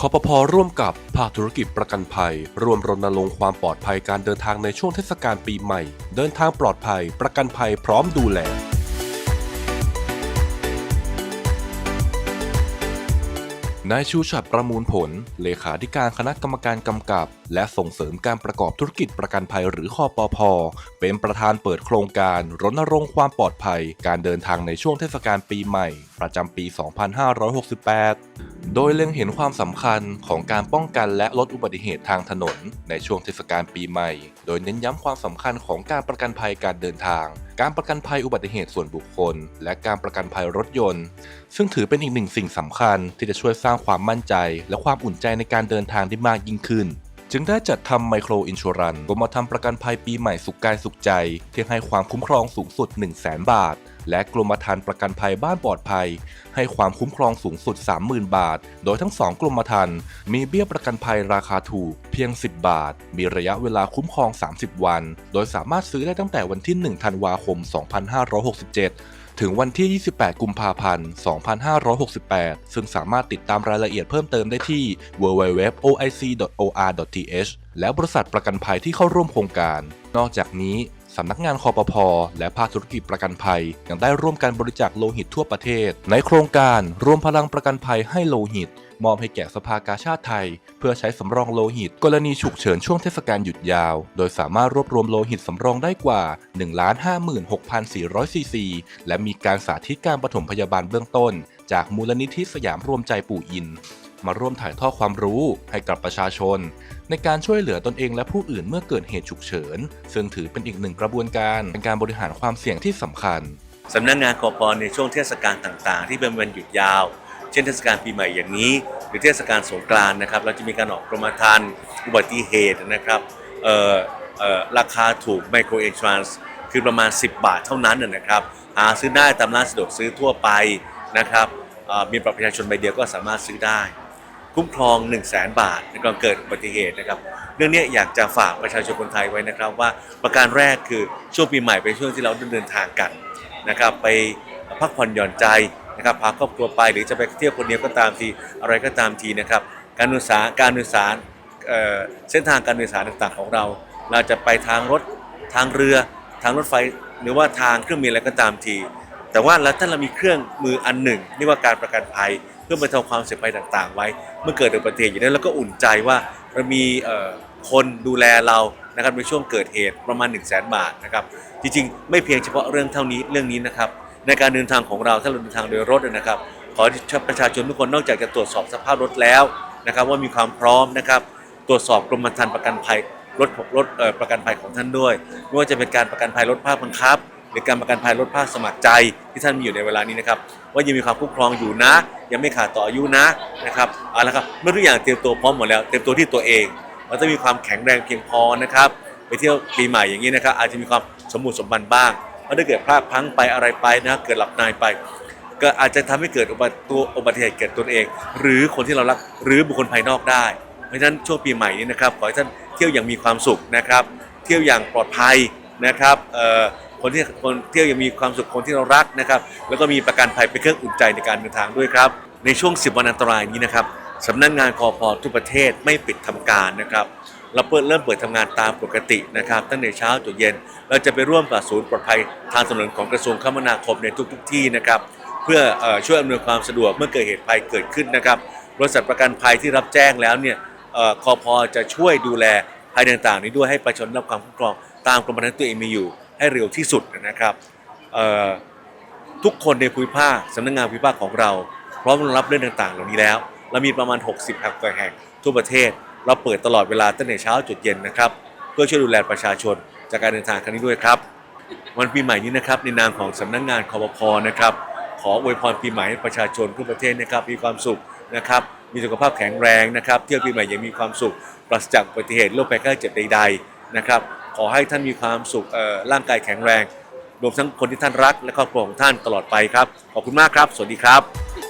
คอปพอร่วมกับภาคธุรกิจประกันภัยร่วมรณรงค์ความปลอดภัยการเดินทางในช่วงเทศกาลปีใหม่ เดินทางปลอดภัย ประกันภัยพร้อมดูแลนายชูชัดประมูลผล เลขาธิการคณะกรรมการกำกับ และส่งเสริมการประกอบธุรกิจประกันภัยหรือคอปพเป็นประธานเปิดโครงการรณรงค์ความปลอดภัย การเดินทางในช่วงเทศกาลปีใหม่ ประจำปี 2568 โดยเล็งเห็นความสำคัญของการป้องกันและลดอุบัติเหตุทางถนน ในช่วงเทศกาลปีใหม่ โดยเน้นย้ำความสำคัญของการประกันภัยการเดินทาง การประกันภัยอุบัติเหตุส่วนบุคคล และการประกันภัยรถยนต์ ซึ่งถือเป็นอีกหนึ่งสิ่งสำคัญที่จะช่วยสร้างความมั่นใจ และความอุ่นใจในการเดินทางได้มากยิ่งขึ้นจึงได้จัดทำไมโครอินชัวรันกรมธรรม์ประกันภัยปีใหม่สุขกายสุขใจ ที่ให้ความคุ้มครองสูงสุด 1 0 0 0 0แบาท และกรมธรรม์ประกันภัยบ้านปลอดภัย ให้ความคุ้มครองสูงสุด 30,000 บาท โดยทั้งสองกรมธรรม์มีเบี้ยประกันภัยราคาถูกเพียง 10 บาท มีระยะเวลาคุ้มครอง 30 วัน โดยสามารถซื้อได้ตั้งแต่วันที่ 1 ธันวาคม 2567ถึงวันที่ 28 กุมภาพันธ์ 2568 ซึ่งสามารถติดตามรายละเอียดเพิ่มเติมได้ที่ www.oic.or.th และบริษัทประกันภัยที่เข้าร่วมโครงการ นอกจากนี้ สำนักงานคอปพอและภาคธุรกิจประกันภัย ยังได้ร่วมกันบริจาคโลหิตทั่วประเทศ ในโครงการรวมพลังประกันภัยให้โลหิต มอบให้แก่สภากาชาติไทย เพื่อใช้สำรองโลหิต กรณีฉุกเฉินช่วงเทศกาลหยุดยาว โดยสามารถรวบรวมโลหิตสำรองได้กว่า 156,400ซีซีและมีการสาธิตการปฐมพยาบาลเบื้องต้น จากมูลนิธิสยามรวมใจปู่อินมาร่วมถ่ายทอดความรู้ให้กับประชาชน ในการช่วยเหลือตนเองและผู้อื่นเมื่อเกิดเหตุฉุกเฉิน ซึ่งถือเป็นอีกหนึ่งกระบวนการในการบริหารความเสี่ยงที่สำคัญสำนักงานคอพในช่วงเทศกาลต่างๆ ที่เป็นวันหยุดยาว เช่นเทศกาลปีใหม่อย่างนี้ หรือเทศกาลสงกรานต์นะครับ เราจะมีการออกกรมธรรม์อุบัติเหตุนะครับราคาถูกไมโครเอ t ทรานส์คือประมาณ 10 บาทเท่านั้นนะครับหาซื้อได้ตามร้านสะดวกซื้อทั่วไปนะครับมีบัตรประชาชนใบเดียวก็สามารถซื้อได้ คุ้มครอง 1 0 0 0 0แบาทในกรณีเกิดอุบัติเหตุนะครับ เรื่องนี้อยากจะฝากประชาชนคนไทยไว้นะครับว่าประการแรกคือช่วงปีใหม่เป็นช่วงที่เราเดินทางกันนะครับไปพักผ่อนหย่อนใจนะครับพาครอบครัวไปหรือจะไปเที่ยวคนเดียวก็ตามทีอะไรก็ตามทีนะครับ การศึกษาการศึกษาเอ่อเส้นทางการศึกษาต่างๆของเรา เราจะไปทางรถทางเรือ ทางรถไฟ หรือว่าทางเครื่องบินอะไรก็ตามที แต่ว่าแล้วถ้าเรามีเครื่องมืออันหนึ่งเรียกว่าการประกันภัย เพื่อบรรเทาความเสียงภัยต่างๆ ไว้ เมื่อเกิดอุบัติเหตุอย่างนี้นเราก็อุ่นใจว่าเรามีคนดูแลเรานะครับในช่วงเกิดเหตุประมาณ 1 0 0 0 0แบาทนะครับจริงๆ ไม่เพียงเฉพาะเรื่องเท่านี้เรื่องนี้นะครับในการเดินทางของเราถ้าเราเดินทางโดยรถนะครับขอประชาชนทุกคนนอกจากจะตรวจสอบสภาพรถแล้วนะครับว่ามีความพร้อมนะครับตรวจสอบกรมธรรม์ประกันภัยรถรถเอ่อประกันภัยของท่านด้วยไม่ว่าจะเป็นการประกันภัยรถภาคบังคับ หรือการประกันภัยรถภาคสมัครใจที่ท่านมีอยู่ในเวลานี้นะครับว่ายังมีความคุ้มครองอยู่นะ ยังไม่ขาดต่ออายุนะนะครับเอาละครับเมื่อทุกอย่างเตรียมตัวพร้อมหมดแล้วเตรียมตัวที่ตัวเองเราต้องมีความแข็งแรงเพียงพอนะครับไปเที่ยวปีใหม่อย่างนี้นะครับอาจจะมีความสมบูรณ์สมบันบ้างเพราะถ้าเกิดพลาดพลั้งไปอะไรไปนะเกิดหลับในไป ก็อาจจะทำให้เกิดอุบัติตัวอุบัติเหตุเกิดตนเอง หรือคนที่เรารักหรือบุคคลภายนอกได้ เพราะฉะนั้นช่วงปีใหม่นี้นะครับขอให้ท่านเที่ยวอย่างมีความสุขนะครับ เที่ยวอย่างปลอดภัยนะครับเอ่อ คนที่คนเที่ยวอย่างมีความสุขคนที่เรารักนะครับ แล้วก็มีประกันภัยเป็นเครื่องอุ่นใจในการเดินทางด้วยครับ ในช่วง 10 วันอันตรายนี้นะครับสำนักงานคอพทุกประเทศไม่ปิดทำการนะครับเราเปิดเริ่มเปิดทำงานตามปกตินะครับ ตั้งแต่เช้าจนเย็น เราจะไปร่วมกับศูนย์ปลอดภัยทางถนนของกระทรวงคมนาคมในทุกๆที่นะครับ เพื่ออช่วยอำนวยความสะดวกเมื่อเกิดเหตุภัยเกิดขึ้นนะครับบริษัทประกันภัยที่รับแจ้งแล้วเนี่ยเอ่อคอพจะช่วยดูแลภัยต่างๆ นี้ด้วยให้ประชาชนรับความคุ้มครองตามกรมธรรม์ตัวเองมีอยู่ ให้เร็วที่สุดนะครับทุกคนในภูมิภาคสำนักงานภูมิภาคของเราพร้อมรองรับเรื่องต่างๆ เหล่านี้แล้วเรามีประมาณ 60แห่งแห่งทั่วประเทศ เราเปิดตลอดเวลาตั้งแต่เช้าจนเย็นนะครับ เพื่อช่วยดูแลประชาชนจากการเดินทางครั้งนี้ด้วยครับ วันปีใหม่นี้นะครับในนามของสำนักงานคอปพนะครับขออวยพรปีใหม่ให้ประชาชนทั่วประเทศนะครับมีความสุขนะครับมีสุขภาพแข็งแรงนะครับเที่ยวปีใหม่ย่างมีความสุขปราศจากอุบัติเหตุโรคภัยไข้เจ็บใด ๆ นะครับ ขอให้ท่านมีความสุขร่างกายแข็งแรง รวมทั้งคนที่ท่านรักและครอบครัวของท่านตลอดไปครับ ขอบคุณมากครับ สวัสดีครับ